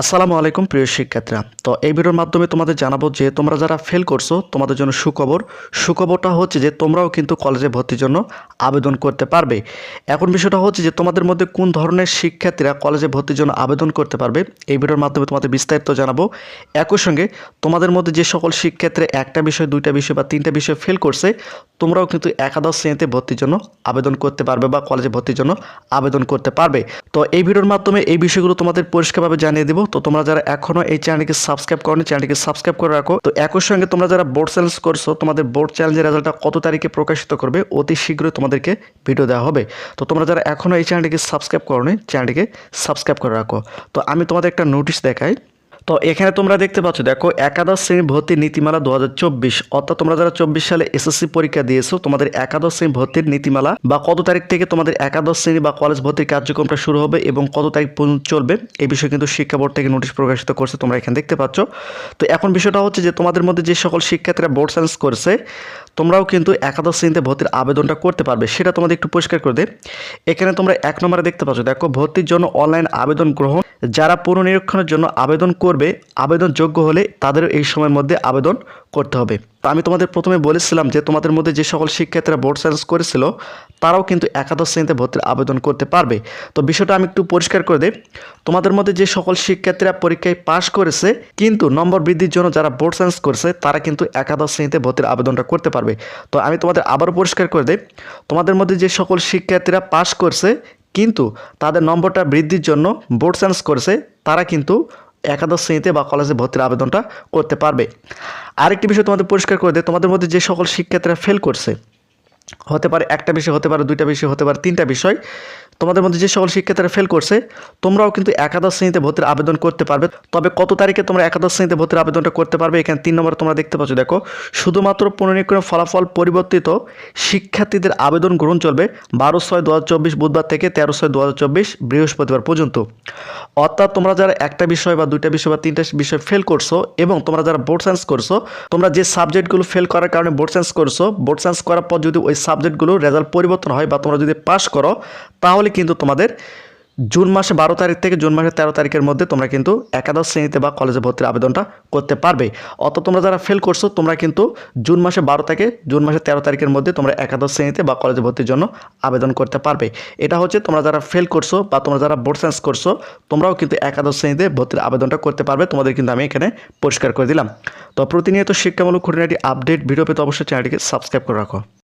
আসসালামু আলাইকুম, প্রিয় শিক্ষার্থীরা। তো এই ভিডিওর মাধ্যমে তোমাদের জানাব যে তোমরা যারা ফেল করছ, তোমাদের জন্য সুখবর। সুখবরটা হচ্ছে যে তোমরাও কিন্তু কলেজে ভর্তির জন্য আবেদন করতে পারবে। এখন বিষয়টা হচ্ছে যে তোমাদের মধ্যে কোন ধরনের শিক্ষার্থীরা কলেজে ভর্তির জন্য আবেদন করতে পারবে, এই ভিডিওর মাধ্যমে তোমাদের বিস্তারিত জানাব। একই সঙ্গে তোমাদের মধ্যে যে সকল শিক্ষার্থীরা একটা বিষয়, দুইটা বিষয় বা তিনটা বিষয় ফেল করছে, তোমরাও কিন্তু একাদশ শ্রেণীতে ভর্তির জন্য আবেদন করতে পারবে বা কলেজে ভর্তির জন্য আবেদন করতে পারবে। তো এই ভিডিওর মাধ্যমে এই বিষয়গুলো তোমাদের পরিষ্কারভাবে জানিয়ে দেবো। তো তোমরা যারা এখনও এই চ্যানেলকে সাবস্ক্রাইব করনি, চ্যানেলটিকে সাবস্ক্রাইব করে রাখো। তো একই সঙ্গে তোমরা যারা বোর্ড চ্যালেঞ্জ করছ, তোমাদের বোর্ড চ্যালেঞ্জের রেজাল্টটা কত তারিখে প্রকাশিত করবে, অতি শীঘ্রই তোমাদেরকে ভিডিও দেওয়া হবে। তো তোমরা যারা এখনও এই চ্যানেলটিকে সাবস্ক্রাইব করনি, চ্যানেলটিকে সাবস্ক্রাইব করে রাখো। তো আমি তোমাদের একটা নোটিশ দেখাই। তো এখানে তোমরা দেখতে পাচ্ছ, দেখো, একাদশ শ্রেণি ভর্তির নীতিমালা দু হাজার চব্বিশ। অর্থাৎ তোমরা যারা চব্বিশ সালে এসএসসি পরীক্ষা দিয়েছ, তোমাদের একাদশ শ্রেণি ভর্তির নীতিমালা বা কত তারিখ থেকে তোমাদের একাদশ শ্রেণি বা কলেজ ভর্তির কার্যক্রমটা শুরু হবে এবং কত তারিখ পর্যন্ত চলবে, এই বিষয়ে কিন্তু শিক্ষা বোর্ড থেকে নোটিশ প্রকাশিত করছে, তোমরা এখানে দেখতে পাচ্ছ। তো এখন বিষয়টা হচ্ছে যে, তোমাদের মধ্যে যে সকল শিক্ষার্থীরা বোর্ড সায়েন্স করেছে তোমরাও কিন্তু একাদশ শ্রেণীতে ভর্তির আবেদনটা করতে পারবে, সেটা তোমাদের একটু পরিষ্কার করে দেয় এখানে তোমরা এক নম্বরে দেখতে পাচ্ছ, দেখো, ভর্তির জন্য অনলাইন আবেদন গ্রহণ। যারা পুনর্নিরীক্ষণের জন্য আবেদন করবে আবেদন যোগ্য হলে তাদেরও এই সময়ের মধ্যে আবেদন করতে হবে। তো আমি তোমাদের প্রথমে বলেছিলাম যে তোমাদের মধ্যে যে সকল শিক্ষার্থীরা বোর্ড সায়েন্স করেছিল, তারাও কিন্তু একাদশ শ্রেণীতে ভর্তির আবেদন করতে পারবে। তো বিষয়টা আমি একটু পরিষ্কার করে দিই। তোমাদের মধ্যে যে সকল শিক্ষার্থীরা পরীক্ষায় পাশ করেছে, কিন্তু নম্বর বৃদ্ধির জন্য যারা বোর্ড সায়েন্স করেছে, তারা কিন্তু একাদশ শ্রেণীতে ভর্তির আবেদনটা করতে পারবে। তো আমি তোমাদের আবারও পরিষ্কার করে দিই। তোমাদের মধ্যে যে সকল শিক্ষার্থীরা পাশ করছে, কিন্তু তাদের নম্বরটা বৃদ্ধির জন্য বোর্ড সায়েন্স করেছে, তারা কিন্তু একাদশ শ্রেণীতে বা কলেজে ভর্তির আবেদনটা করতে পারবে। আরেকটি বিষয় তোমাদের পরিষ্কার করে দেয় তোমাদের মধ্যে যে সকল শিক্ষার্থীরা ফেল করছে হতে পারে একটা বিষয়, হতে পারে দুইটা বিষয়, হতে পারে তিনটা বিষয়। তোমাদের মধ্যে যে সকল শিক্ষার্থীরা ফেল করছে, তোমরাও কিন্তু একাদশ শ্রেণীতে ভর্তির আবেদন করতে পারবে। তবে কত তারিখে তোমরা একাদশ শ্রেণীতে ভর্তির আবেদনটা করতে পারবে? এখানে তিন নম্বর তোমরা দেখতে পাচ্ছ, দেখো, শুধুমাত্র পুনরীক্ষণের ফলাফল পরিবর্তিত শিক্ষার্থীদের আবেদন গ্রহণ চলবে বারো ছয় দু বুধবার থেকে তেরো ছয় দু বৃহস্পতিবার পর্যন্ত। অর্থাৎ তোমরা যারা একটা বিষয় বা দুইটা বিষয় বা তিনটা বিষয় ফেল করছ এবং তোমরা যারা বোর্ড সায়েন্স করছ, তোমরা যে সাবজেক্টগুলো ফেল করার কারণে বোর্ড সায়েন্স করছ বোর্ড সায়েন্স করার পর যদি ওই সাবজেক্টগুলো রেজাল্ট পরিবর্তন হয় বা তোমরা যদি পাস করো, তাহলে কিন্তু তোমাদের জুন মাসে বারো তারিখ থেকে জুন মাসের তেরো তারিখের মধ্যে তোমরা কিন্তু একাদশ শ্রেণীতে বা কলেজে ভর্তির আবেদনটা করতে পারবে। অত তোমরা যারা ফেল করছ, তোমরা কিন্তু জুন মাসে বারো থেকে জুন মাসের তেরো তারিখের মধ্যে তোমরা একাদশ শ্রেণীতে বা কলেজে ভর্তির জন্য আবেদন করতে পারবে। এটা হচ্ছে তোমরা যারা ফেল করছ বা তোমরা যারা বোর্ড সায়েন্স করছ, তোমরাও কিন্তু একাদশ শ্রেণীতে ভর্তির আবেদনটা করতে পারবে। তোমাদের কিন্তু আমি এখানে পরিষ্কার করে দিলাম। তো প্রতিনিয়ত শিক্ষামূলক খুঁটিনাটি আপডেট, ভিডিও পেতে অবশ্যই চ্যানেলটিকে সাবস্ক্রাইব করে রাখো।